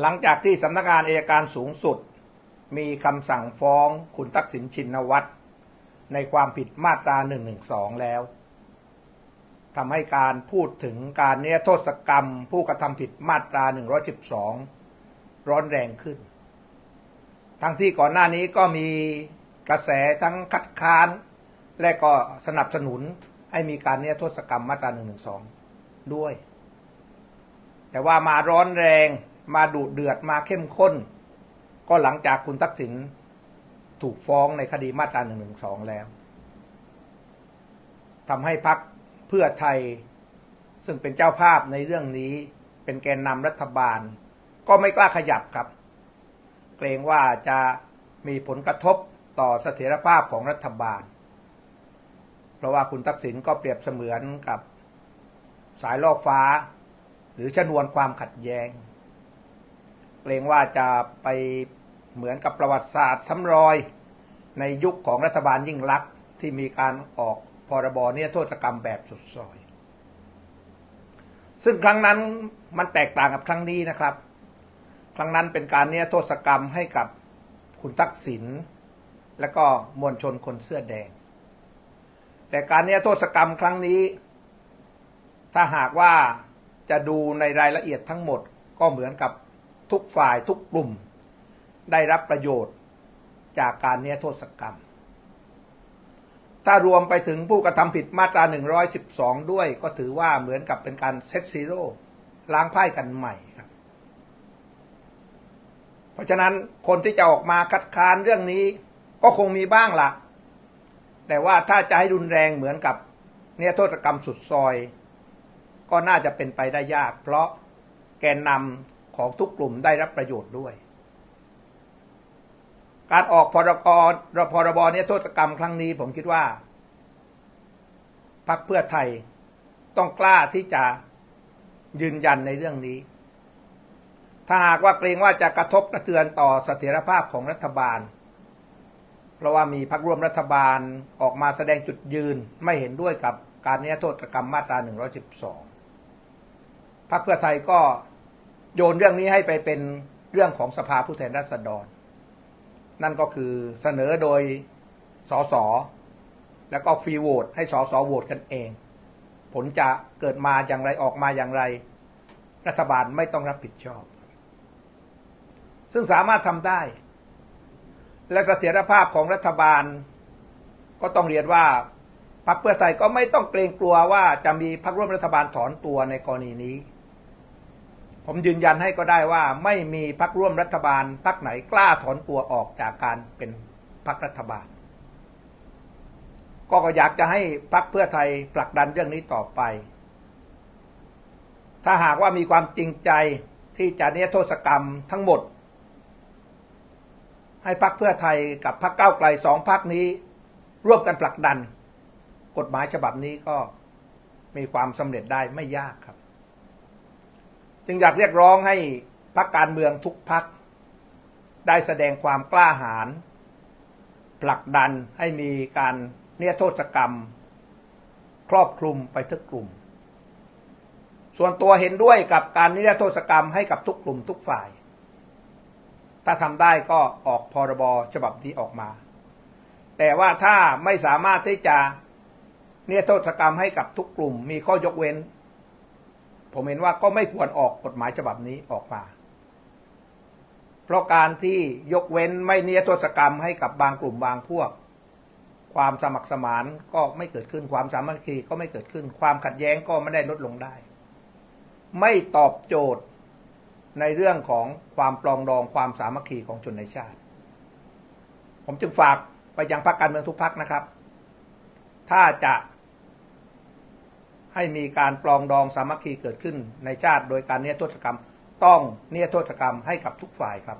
หลังจากที่สำนักงานอายการสูงสุด มีคำสั่งฟ้องคุณทักษิณชินวัตรในความผิดมาตรา 112 แล้วทำให้การพูดถึงการเนรโทษกรรม ผู้กระทำผิดมาตรา 112 ร้อนแรงขึ้น ทั้งที่ก่อนหน้านี้ก็มีกระแสทั้งคัดค้าน และก็สนับสนุนให้มีการเนรโทษกรรมมาตรา 112 ด้วย แต่ว่ามาร้อนแรง มาดุเดือดมาเข้มข้น ก็หลังจากคุณทักษิณถูกฟ้องในคดีมาตรา112แล้วทำให้พักเพื่อไทยซึ่งเป็นเจ้าภาพในเรื่องนี้เป็นแกนนำรัฐบาล ก็ไม่กล้าขยับครับ เกรงว่าจะมีผลกระทบต่อเสถียรภาพของรัฐบาล เพราะว่าคุณทักษิณก็เปรียบเสมือนกับสายล่อฟ้า หรือชนวนความขัดแย้ง รงว่าจะไปเหมือนกับประวัติศาสตร์ซ้ำรอย ในยุคของรัฐบาลยิ่งลักษณ์ที่มีการออกพรบเนี่ยโทษกรรมแบบสุดซอย ซึ่งครั้งนั้นมันแตกต่างกับครั้งนี้นะครับ ครั้งนั้นเป็นการเนี่ยโทษกรรมให้กับคุณทักษิณและก็มวลชนคนเสื้อแดง แต่การเนี่ยโทษกรรมครั้งนี้ ถ้าหากว่าจะดูในรายละเอียดทั้งหมดก็เหมือนกับ ทุกฝ่ายทุกกลุ่ม ได้รับประโยชน์จากการเนี่ยโทษกรรม ถ้ารวมไปถึงผู้กระทำผิดมาตรา 112 ด้วยก็ถือว่าเหมือนกับเป็นการเซตซีโร่ล้างไพ่กันใหม่ครับ เพราะฉะนั้นคนที่จะออกมาคัดค้านเรื่องนี้ก็คงมีบ้างละแต่ว่าถ้าจะให้รุนแรงเหมือนกับเนี่ยโทษกรรมสุดซอย ก็น่าจะเป็นไปได้ยาก เพราะแกนนำ ของทุกกลุ่มได้รับประโยชน์ด้วย การออกพรกรพรบเนี่ยโทษกรรมครั้งนี้ผมคิดว่าพรรคเพื่อไทยต้องกล้าที่จะยืนยันในเรื่องนี้ ถ้าหากว่าเกรงว่าจะกระทบกระเทือนต่อเสถียรภาพของรัฐบาล เพราะว่ามีพรรคร่วมรัฐบาลออกมาแสดงจุดยืนไม่เห็นด้วยกับการนิรโทษกรรมมาตรา 112พรรคเพื่อไทยก็ โยนเรื่องนี้ให้ไปเป็นเรื่องของสภาผู้แทนราษฎร นั่นก็คือเสนอโดยสสแล้วก็ฟรีโหวตให้สสโหวตกันเอง ผลจะเกิดมาอย่างไรออกมาอย่างไร รัฐบาลไม่ต้องรับผิดชอบ ซึ่งสามารถทำได้ และเสถียรภาพของรัฐบาล ก็ต้องเรียนว่าพรรคเพื่อไทยก็ไม่ต้องเกรงกลัวว่าจะมีพรรคร่วมรัฐบาลถอนตัวในกรณีนี้ ผมยืนยันให้ก็ได้ว่าไม่มีพรรคร่วมรัฐบาลพรรคไหนกล้าถอนตัวออกจากการเป็นพรรครัฐบาล ก็อยากจะให้พรรคเพื่อไทยผลักดันเรื่องนี้ต่อไป ถ้าหากว่ามีความจริงใจที่จะเนรโทษกรรมทั้งหมด ให้พรรคเพื่อไทยกับพรรคก้าไกลสองพรรคนี้ ร่วมกันผลักดัน กฎหมายฉบับนี้ก็มีความสำเร็จได้ไม่ยากครับ จึงอยากเรียกร้องให้พรรคการเมืองทุกพรรคได้แสดงความกล้าหาญผลักดันให้มีการเนรโทษกรรม ครอบคลุมไปทุกกลุ่ม ส่วนตัวเห็นด้วยกับการนิรโทษกรรมให้กับทุกกลุ่มทุกฝ่าย ถ้าทำได้ก็ออกพรบฉบับนี้ออกมา แต่ว่าถ้าไม่สามารถที่จะเนรโทษกรรมให้กับทุกกลุ่ม มีข้อยกเว้น ผมเห็นว่าก็ไม่ควรออกกฎหมายฉบับนี้ออกมา เพราะการที่ยกเว้นไม่เนรโทษกรรมให้กับบางกลุ่มบางพวก ความสมัครสมานก็ไม่เกิดขึ้นความสามัคคีก็ไม่เกิดขึ้น ความขัดแย้งก็ไม่ได้ลดลงได้ ไม่ตอบโจทย์ในเรื่องของความปลองดองความสามัคคีของชนในชาติ ผมจึงฝากไปยังพรรคการเมืองทุกพรรคนะครับ ถ้าจะ ให้มีการปลองดองสามัคคีเกิดขึ้นในชาติ โดยการเนรโทษกรรม ต้องเนรโทษกรรมให้กับทุกฝ่ายครับ